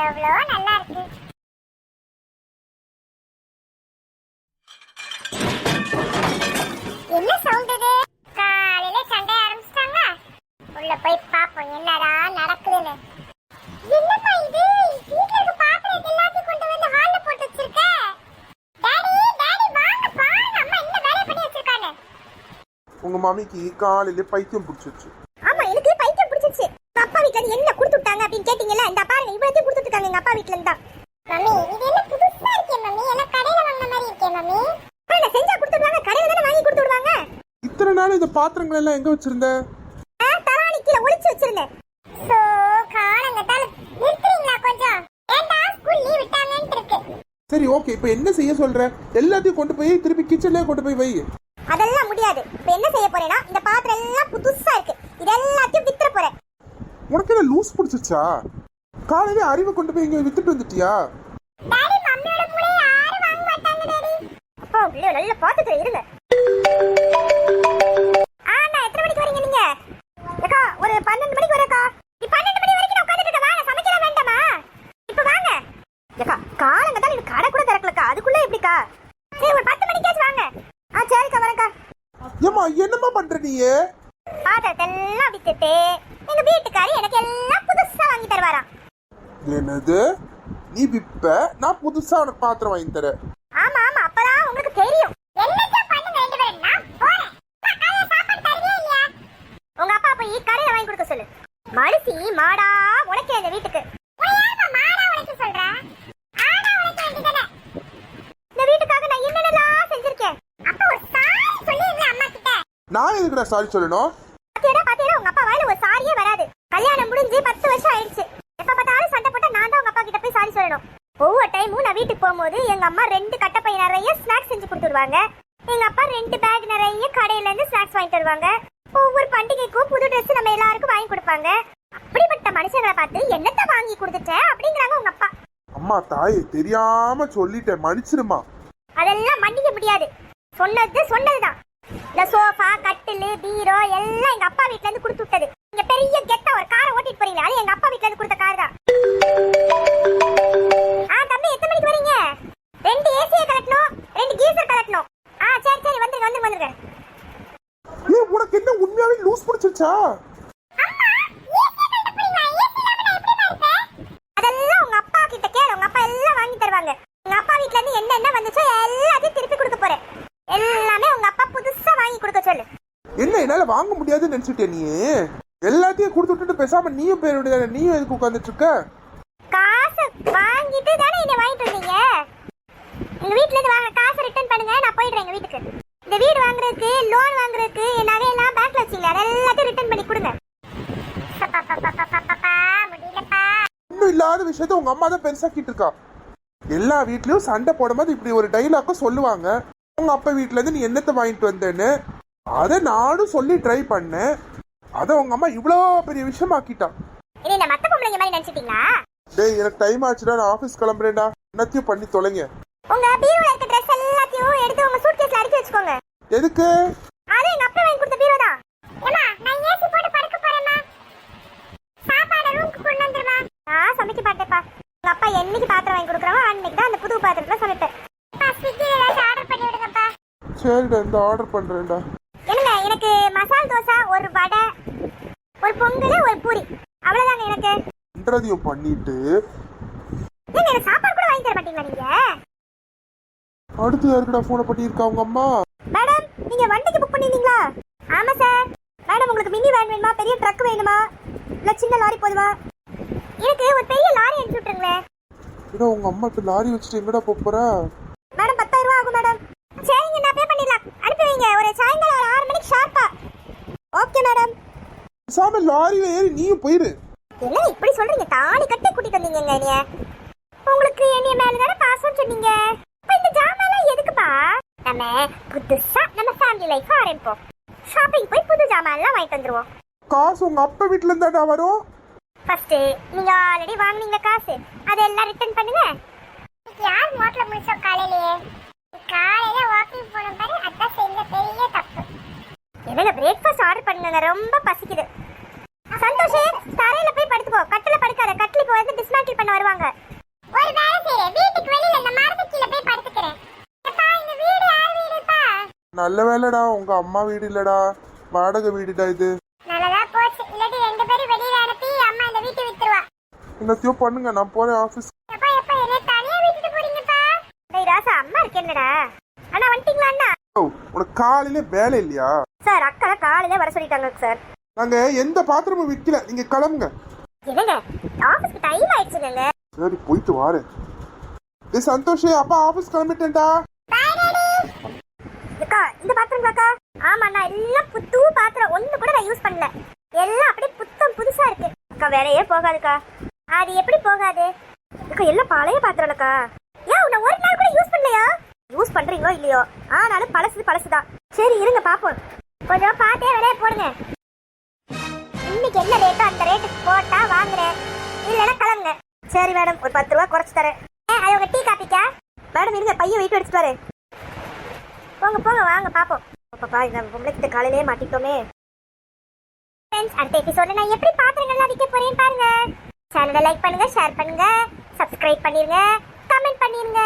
எவ்வளோ நல்லா இருக்கு என்ன சவுண்ட் இது காலையில சண்டை ஆரம்பிச்சிட்டாங்க உள்ள போய் பாப்போம் என்னடா நடக்குதுன்னு என்னப்பா இது வீட்ல இருக்க பாத்திரத்தை எல்லாத்தையும் கொண்டு வந்து ஹால்ல போட்டு வச்சிருக்க டாடி டாடி வாங்க பாருங்க அம்மா என்ன பண்ணி வச்சிருக்காங்க உங்க மாமிக்கு காலையில பைத்தியம் பிடிச்சிருச்சு ஆமா எனக்கு பைத்தியம் பிடிச்சிருச்சு இருந்து என்ன கொடுத்து விட்டாங்க அப்படின்னு கேட்டீங்கல்ல இந்த பாருங்க இவ்வளவு கொடுத்து விட்டாங்க எங்க அப்பா வீட்ல இருந்தா மம்மி இது என்ன புதுசா இருக்கே மம்மி? எல்லாம் கடையில வாங்கின மாதிரி இருக்கே மம்மி? என்ன செஞ்சா கொடுத்துடுவாங்க கடையில தானே வாங்கி கொடுத்து விடுவாங்க. இத்தனை நாள் இந்த பாத்திரங்கள் எல்லாம் எங்க வச்சிருந்த? தலாணி கீழே ஒளிச்சு வச்சிருந்தேன். சோ காலங்கத்தால நிறுத்துறீங்களா கொஞ்சம்? ஏன்டா ஸ்கூல் லீவ் விட்டாங்கன்னு இருக்கு. சரி ஓகே இப்போ என்ன செய்ய சொல்ற? எல்லாத்தையும் கொண்டு போய் திருப்பி கிச்சன்லயே கொண்டு போய் வை. அதெல்லாம் முடியாது. இப்ப என்ன செய்ய போறேன்னா இந்த பாத்திரம் எல்லாம் புதுசா இருக்கு. இது எல்லாத்தையும் வித்துற போறேன் உனக்கு என்ன லூஸ் பிடிச்சிருச்சா? காலையில அறிவை கொண்டு போய் இங்க வித்துட்டு வந்துட்டியா? டாடி மம்மியோட மூளைய யாரும் வாங்க மாட்டாங்க டாடி. அப்பா உள்ள நல்ல பாத்துட்டு இருங்க. ஆண்டா எத்தனை மணிக்கு வரீங்க நீங்க? அக்கா ஒரு பன்னெண்டு மணிக்கு வரக்கா நீ பன்னெண்டு மணி வரைக்கும் நான் உட்காந்துட்டு இருக்க வாங்க சமைக்கலாம் வேண்டாமா? இப்ப வாங்க. அக்கா காலங்க தான் கடை கூட திறக்கலக்கா. அதுக்குள்ள எப்படிக்கா? சரி ஒரு பத்து மணிக்காச்சும் வாங்க. ஆ சரிக்கா வரேன்க்கா. ஏமா என்னம்மா பண்ற நீ பாத்திரத்தெல்லாம் வித்துட்டு எங்க வீட்டுக்காரி எனக்கு எல்லாம் புதுசா வாங்கி தருவாராம். என்னது? நீ விப்ப? நான் புதுசா உனக்கு பாத்திரம் வாங்கி தரேன். ஆமா ஆமா அப்பதான் உங்களுக்கு தெரியும். நான் உங்க அப்பா போய் கடையில வாங்கி கொடுக்க சொல்லு. மனுஷி மாடா உழைக்கிற இந்த வீட்டுக்கு. மாடா உழைக்க சொல்ற? ஆடா உழைக்க வேண்டியதானே இந்த வீட்டுக்காக நான் என்னென்னலாம் செஞ்சிருக்கேன் அப்ப ஒரு சாரி சொல்லிருங்க அம்மா கிட்ட நான் எதுக்குடா சாரி சொல்லணும் பாத்தியடா பாத்தியடா உங்க அப்பா வாயில ஒரு சாரியே வராது கல்யாணம் முடிஞ்சு பத்து வருஷம் ஆயிடுச்சு எப்ப பார்த்தாலும் சண்டை போட்டா நான் தான் உங்க அப்பா கிட்ட போய் சாரி சொல்லணும் ஒவ்வொரு டைமும் நான் வீட்டுக்கு போகும்போது எங்க அம்மா ரெண்டு கட்டப்பை நிறைய ஸ்நாக்ஸ் செஞ்சு கொடுத்துருவாங்க. எங்க அப்பா ரெண்டு பேக் நிறைய கடையில இருந்து ஸ்நாக்ஸ் வாங்கி தருவாங்க ஒவ்வொரு பண்டிகைக்கும் புது Dress நம்ம எல்லாருக்கும் வாங்கி கொடுப்பாங்க. அப்படிப்பட்ட மனுஷங்களை பார்த்து என்னத்த வாங்கி கொடுத்துட்ட? அப்படிங்கிறாங்க உங்க அப்பா. அம்மா தாயே தெரியாம சொல்லிட்டேன். மன்னிச்சிருமா அதெல்லாம் மன்னிக்க முடியாது. சொன்னது சொன்னதுதான். இந்த சோஃபா கட்டிலு பீரோ எல்லாம் எங்க அப்பா வீட்ல இருந்து கொடுத்து விட்டது. நீங்க பெரிய கெத்தா ஒரு காரை ஓட்டிட்டு போறீங்க அது எங்க அப்பா வீட்ல இருந்து கொடுத்த கார் தான் ஆ தம்பி எத்தனை மணிக்கு வரீங்க ரெண்டு ஏசியை கலட்டணும் ரெண்டு கீசர் கலட்டணும் ஆ சரி சரி வந்துருங்க வந்துருங்க வந்துருங்க ஏ உனக்கு என்ன உண்மையாவே லூஸ் பிடிச்சிருச்சா அதெல்லாம் உங்க அப்பா கிட்ட கேளு உங்க அப்பா எல்லாம் வாங்கி தருவாங்க உங்க அப்பா வீட்ல இருந்து என்னென்ன வந்துச்சோ எல்லாத்தையும் திருப்பி கொடுக்க போறேன் எல்லாமே உங்க அப்பா புதுசா வாங்கி கொடுக்க சொல்லு என்ன முடியாதுன்னு நினைச்சிட்டே நீ? எல்லாத்தையும் கொடுத்து விட்டுட்டு பேசாம நீயும் பேர் விடுதானே நீயும் எதுக்கு உட்காந்துட்டு இருக்க? காசு வாங்கிட்டு தானே என்ன வாங்கிட்டு வந்தீங்க? எங்க வீட்ல இருந்து வாங்க காசை ரிட்டர்ன் பண்ணுங்க நான் போயிடுறேன் எங்க வீட்டுக்கு. இந்த வீடு வாங்குறதுக்கு லோன் வாங்குறதுக்கு என் நகையெல்லாம் பேங்க்ல வச்சீங்க எல்லாத்தையும் ரிட்டர்ன் பண்ணி கொடுங்க. ஒன்றும் இல்லாத விஷயத்த உங்க அம்மா தான் பெருசாக்கிட்டு இருக்கா. எல்லா வீட்லயும் சண்டை போடும்போது இப்படி ஒரு டைலாக்க சொல்லுவாங்க. உங்க அப்பா வீட்ல இருந்து நீ என்னத்தை வாங்கிட்டு வந்தேன்னு? அதை நானும் சொல்லி ட்ரை பண்ணேன். அதை உங்க அம்மா இவ்வளோ பெரிய விஷயமாக்கிட்டா. இது இந்த மத்த பொம்பளைங்க மாதிரி நினைச்சிட்டீங்களா? டேய் எனக்கு டைம் ஆச்சுடா நான் ஆஃபீஸ் கிளம்புறேன்டா. என்னத்தையும் பண்ணி தொலைங்க. உங்க பீரோல இருக்க ட்ரெஸ் எல்லாத்தையும் எடுத்து உங்க சூட்கேஸ்ல அடிச்சு வச்சுக்கோங்க. எதுக்கு? அது எங்க அப்பா வாங்கி கொடுத்த பீரோ தான் ஏமா நான் ஏசி போட்டு படுக்க போறேமா சாப்பாடு ரூமுக்கு கொண்டு வந்துருமா. நான் சமைக்க மாட்டேப்பா உங்க அப்பா என்னைக்கு பாத்திரம் வாங்கி கொடுக்குறாங்க அன்னைக்கு தான் அந்த புது பாத்திரத்துல சமைப்பேன். ஸ்விக்கில ஏதாச்சும் ஆர்டர் பண்ணி விடுங்கப்பா. சரிடா இந்த ஆர்டர் பண்றேன்டா. மசால் தோசை ஒரு வடை ஒரு பொங்கல் ஒரு பூரி. அவ்வளவுதாங்க எனக்கு? பண்றதையும் பண்ணிட்டு. ஏங்க எனக்கு சாப்பாடு கூட வாங்கி தர மாட்டீங்களா நீங்க? அடுத்து யாருக்குடா போனை பண்ணியிருக்கா உங்க அம்மா? மேடம் நீங்க வண்டிக்கு புக் பண்ணிருந்தீங்களா? ஆமா சார். மேடம் உங்களுக்கு மினி வேன் வேணுமா? பெரிய ட்ரக் வேணுமா? இல்ல சின்ன லாரி போதுமா? எனக்கு ஒரு பெரிய லாரி அனுப்பிச்சு விட்டுருங்களேன். ஏடா உங்க அம்மா இப்ப லாரி வச்சுட்டு எங்கடா போப் போறா? மேடம் பத்தாயிரம் ரூபா ஆகும் மேடம். சரிங்க நான் பே பண்ணிடலாம். அனுப்பி வைங்க. ஒரு சாயங்காலம் ஒரு ஆறு மணிக்கு ஷார்ப்பா ஓகே மேடம் சாம லாரியில ஏறி நீயும் போயிரு. என்ன இப்படி சொல்றீங்க? தாலி கட்டி கூட்டிட்டு வந்தீங்க என்னைய. உங்களுக்கு என்னைய மேல தானே பாசம் சொன்னீங்க? இப்ப இந்த ஜாமான்லாம் எதுக்குப்பா? நம்ம புதுசா நம்ம ஃபேமிலி லைஃப் ஆரம்பிப்போம் ஷாப்பிங் போய் புது ஜாமான்லாம் வாங்கிட்டு வந்துருவோம். காசு உங்க அப்பா வீட்டுல இருந்தாடா வரும்? ஃபர்ஸ்ட் நீங்க ஆல்ரெடி வாங்குனீங்க காசு. அதெல்லாம் ரிட்டர்ன் பண்ணுங்க. யார் மோட்ல முடிச்சோம் காலையிலேயே? காலையில வாக்கிங் போன பாரு அதான் செஞ்ச பெரிய என்ன பிரேக்ஃபாஸ்ட் ஆர்டர் பண்ணல ரொம்ப பசிக்குது. சந்தோஷே தரையில போய் படுத்துக்கோ. கட்டில படுக்காத. கட்டில போய் வந்து டிஸ்மேண்டில் பண்ண வருவாங்க. ஒரு வேலை செய்ய. வீட்டுக்கு வெளியில இந்த மரத்து கீழ போய் படுத்துக்கிறேன். இந்த வீடு யார் வீடுப்பா நல்ல வேலைடா. உங்க அம்மா வீடு இல்லடா. வாடகை வீடுடா இது. நல்லதா போச்சு. இல்லடி ரெண்டு பேரும் வெளியில அனுப்பி அம்மா இந்த வீட்டை வித்துருவா. என்னத்தையும் பண்ணுங்க. நான் போறேன் ஆபீஸ் அப்பா எப்பா என்ன தனியா விட்டுட்டு போறீங்கப்பா? டேய் ராசா அம்மா இருக்கேன்லடா. அண்ணா வந்துட்டீங்களா அண்ணா? உனக்கு காலையில வேலை இல்லையா? சார் அக்கா காலையில வர சொல்லிட்டாங்க சார். நாங்க எந்த பாத்திரமும் விற்கல நீங்க கிளம்புங்க. என்னங்க? ஆபீஸ்க்கு டைம் ஆயிடுச்சுங்க. சரி போயிட்டு வாரு ஏ சந்தோஷ் அப்பா ஆபீஸ் கிளம்பிட்டேன்டா. அக்கா இந்த பாத்திரம் அக்கா ஆமாண்ணா எல்லாம் புது பாத்திரம். ஒண்ணு கூட நான் யூஸ் பண்ணல. எல்லாம் அப்படியே புத்தம் புதுசா இருக்கு. அக்கா வேலையே போகாதுக்கா. அது எப்படி போகாது? அக்கா எல்லாம் பழைய பாத்திரம்லக்கா. ஏன் உன்னை ஒரு நாள் கூட யூஸ் பண்ணலையா? யூஸ் பண்றீங்களோ இல்லையோ? ஆனாலும் பழசு பழசுதான். சரி இருங்க பாப்போம். கொஞ்சம் பார்த்தே விலையை போடுங்க. இன்னைக்கு என்ன ரேட்டோ அந்த ரேட்டுக்கு போட்டா வாங்குறேன் இல்லைன்னா கிளம்புங்க. சரி மேடம் ஒரு பத்து ரூபா குறைச்சு தரேன். ஏ, அது உங்க டீ காப்பிக்கா? மேடம் இருங்க. பையன் வெயிட் அடிச்சு வரேன் போங்க போங்க. வாங்க பார்ப்போம் பாப்பா இந்த பொம்பளை கிட்ட காலையிலே மாட்டிட்டோமே. ஃப்ரெண்ட்ஸ் அடுத்த எபிசோட நான் எப்படி பாத்திரங்கள்லாம் விற்க போறேன் பாருங்க. சேனலை லைக் பண்ணுங்க ஷேர் பண்ணுங்க சப்ஸ்கிரைப் பண்ணிருங்க கமெண்ட் பண்ணிருங்க.